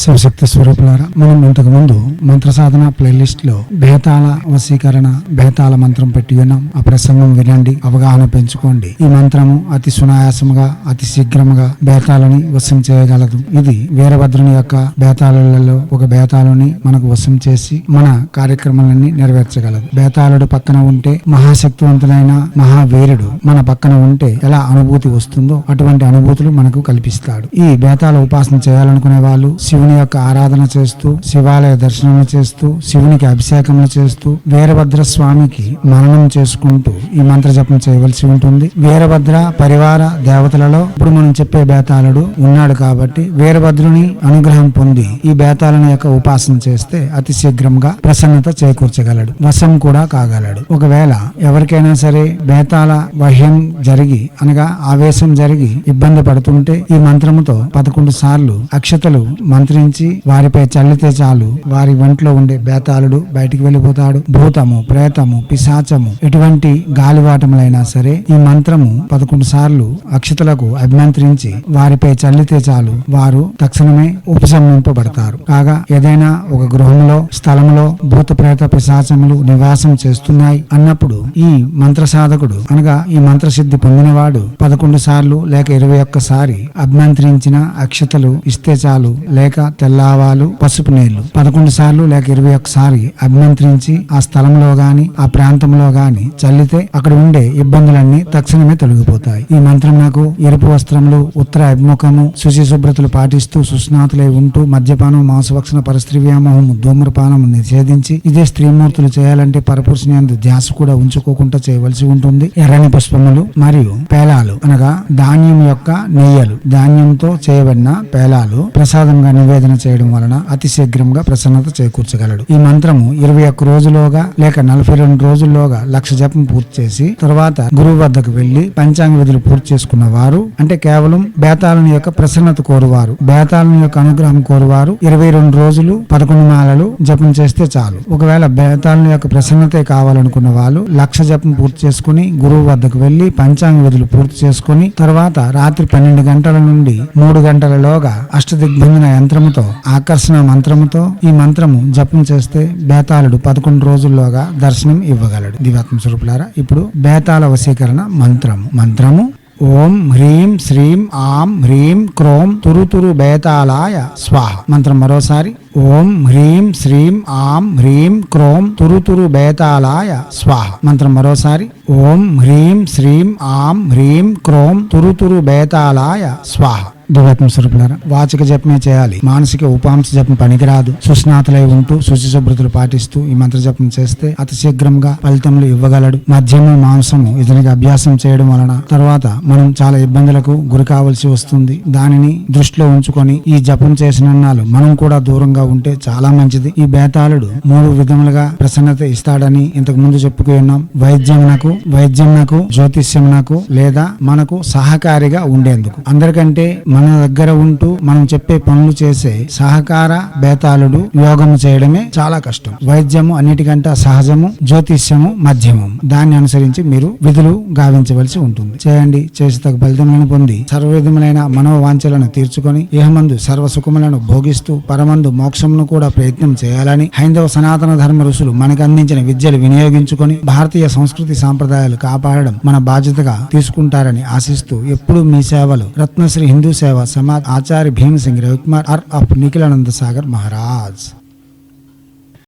శివశక్తి స్వరూపులారా మనం ఇంతకు ముందు మంత్ర సాధన ప్లేలిస్ట్లో భేతాల వశీకరణ భేతాల మంత్రం పెట్టి విన్నాం ఆ ప్రసంగం వినండి అవగాహన పెంచుకోండి. ఈ మంత్రము అతి సునాయాసముగా అతి శీఘ్రముగా బేతాలని వశం చేయగలదు. ఇది వీరభద్రుని యొక్క బేతాళులలో ఒక బేతాళుని మనకు వశం చేసి మన కార్యక్రమాలన్నీ నెరవేర్చగలదు. బేతాలుడు పక్కన ఉంటే మహాశక్తివంతులైన మహావీరుడు మన పక్కన ఉంటే ఎలా అనుభూతి వస్తుందో అటువంటి అనుభూతులు మనకు కల్పిస్తాడు. ఈ బేతాల ఉపాసన చేయాలనుకునే వాళ్ళు శివుని యొక్క ఆరాధన చేస్తూ శివాలయ దర్శనం చేస్తూ శివునికి అభిషేకములు చేస్తూ వీరభద్ర స్వామికి మననం చేసుకుంటూ ఈ మంత్ర జపం చేయవలసి ఉంటుంది. వీరభద్ర పరివార దేవతలలో ఇప్పుడు మనం చెప్పే బేతాళుడు ఉన్నాడు కాబట్టి వీరభద్రుని అనుగ్రహం పొంది ఈ బేతాళుని యొక్క ఉపాసన చేస్తే అతి శీఘ్రంగా ప్రసన్నత చేకూర్చగలడు వశం కూడా కాగలడు. ఒకవేళ ఎవరికైనా సరే బేతాళ వహ్యం జరిగి అనగా ఆవేశం జరిగి ఇబ్బంది పడుతుంటే ఈ మంత్రముతో పదకొండు సార్లు అక్షతలు మంత్రి మంత్రించి వారిపై చల్లితే చాలు. వారి ఒంట్లో ఉండే బేతాళుడు బయటికి వెళ్ళిపోతాడు. భూతము ప్రేతము పిశాచము ఎటువంటి గాలివాటములైనా సరే ఈ మంత్రము పదకొండు సార్లు అక్షతలకు అభిమంత్రించి వారిపై చల్లితే చాలు. వారు తక్షణమే ఉపశమింపబడతారు. కాగా ఏదైనా ఒక గృహంలో స్థలంలో భూత ప్రేత పిశాచములు నివాసం చేస్తున్నాయి అన్నప్పుడు ఈ మంత్ర సాధకుడు అనగా ఈ మంత్ర సిద్ధి పొందినవాడు పదకొండు సార్లు లేక ఇరవై ఒక్కసారి అభిమంత్రించిన అక్షతలు ఇస్తే చాలు. లేక తెల్లావాలు పసుపు నీళ్ళు. పదకొండు సార్లు లేక ఇరవై ఒక్కసారి అభిమంత్రించి ఆ స్థలంలో గాని ఆ ప్రాంతంలో గాని చల్లితే అక్కడ ఉండే ఇబ్బందులన్నీ తక్షణమే తొలగిపోతాయి. ఈ మంత్రం నాకు ఎరుపు వస్త్రములు ఉత్తర అభిముఖము శుచి శుభ్రతలు పాటిస్తూ సుస్నాతులై ఉంటూ మద్యపానం మాంసభక్షణ పరిస్థితి వ్యామోహం ధూమ్రపానం నిషేధించి ఇదే స్త్రీమూర్తులు చేయాలంటే పరపురుషుని ధ్యాస కూడా ఉంచుకోకుండా చేయవలసి ఉంటుంది. ఎర్రని పుష్పములు మరియు పేలాలు అనగా ధాన్యం యొక్క నెయ్యలు. ధాన్యంతో చేయబడిన పేలాలు ప్రసాదంగా నివేదన చేయడం వలన అతి శీఘ్రంగా ప్రసన్నత చేకూర్చగలడు. ఈ మంత్రము ఇరవై ఒక్క రోజులోగా లేక నలభై రెండు రోజుల్లోగా లక్ష జపం పూర్తి చేసి తర్వాత గురువు వద్దకు వెళ్ళి పంచాంగ విధులు పూర్తి చేసుకున్న వారు అంటే కేవలం బేతాళుని యొక్క ప్రసన్నత కోరువారు బేతాళుని యొక్క అనుగ్రహం కోరువారు ఇరవై రెండు రోజులు పదకొండు మాలలు జపం చేస్తే చాలు. ఒకవేళ బేతాళుని యొక్క ప్రసన్నతే కావాలనుకున్న వాళ్ళు లక్ష జపం పూర్తి చేసుకుని గురువు వద్దకు వెళ్ళి పంచాంగ విధులు పూర్తి చేసుకుని తర్వాత రాత్రి పన్నెండు గంటల నుండి మూడు గంటలలోగా అష్టదిగ్బంధన మంత్రముతో ఆకర్షణ మంత్రముతో ఈ మంత్రము జపం చేస్తే బేతాళుడు పదకొండు రోజుల్లోగా దర్శనం ఇవ్వగలడు. దివాత్మ స్వరూపులారా ఇప్పుడు బేతాళ వశీకరణ మంత్రము. మంత్రము ఓం హ్రీం శ్రీం ఆం హ్రీం క్రోం తురుతురు బేతాళాయ స్వాహ. మంత్రం మరోసారి ఓం హ్రీం శ్రీం ఆం హ్రీం క్రోం తురుతురు బేతాళాయ స్వాహ. మంత్రం మరోసారి ఓం హ్రీం శ్రీం ఆం హ్రీం క్రోం తురుతురు బేతాళాయ స్వాహ. దివ్యాత్మ స్వరూపులారా వాచక జపమే చేయాలి. మానసిక ఉపాంశ జపం పనికిరాదు. సుస్నాతులై ఉంటూ శుచి శుభ్రతలు పాటిస్తూ ఈ మంత్ర జపం చేస్తే అతి శీఘ్రంగా ఫలితములు ఇవ్వగలడు. మద్యము మాంసము ఇతనికి అభ్యాసం చేయడం వలన తర్వాత మనం చాలా ఇబ్బందులకు గురి కావాల్సి వస్తుంది. దానిని దృష్టిలో ఉంచుకొని ఈ జపం చేసిన మనం కూడా దూరంగా ఉంటే చాలా మంచిది. ఈ బేతాళుడు మూడు విధములుగా ప్రసన్నత ఇస్తాడని ఇంతకు ముందు చెప్పుకుని ఉన్నాం. వైద్యమునకు వైద్యమునకు జ్యోతిష్యమునకు లేదా మనకు సహకారిగా ఉండేందుకు. అందరికంటే మన దగ్గర ఉంటూ మనం చెప్పే పనులు చేసే సహకార బేతాళుడు యోగము చేయడమే చాలా కష్టం. వైద్యము అన్నిటికంటే సహజము జ్యోతిష్యము మధ్యమం దాన్ని అనుసరించి మీరు విధులు గావించవలసి ఉంటుంది. చేయండి. చేసి తగ్గ ఫలితములను పొంది సర్వ విధములైన మనోవాంఛలను తీర్చుకొని ఇహమందు సర్వ సుఖములను భోగిస్తూ పరమందు మోక్షమును కూడా ప్రయత్నం చేయాలని హైందవ సనాతన ధర్మ ఋషులు మనకు అందించిన విద్యలు వినియోగించుకొని భారతీయ సంస్కృతి సాంప్రదాయాలు కాపాడడం మన బాధ్యతగా తీసుకుంటారని ఆశిస్తూ ఎప్పుడూ మీ సేవలు రత్నశ్రీ హిందూ సేవ सेवा समाज आचार्य भीम सिंह रविकुमार और अपनिकल सागर महाराज।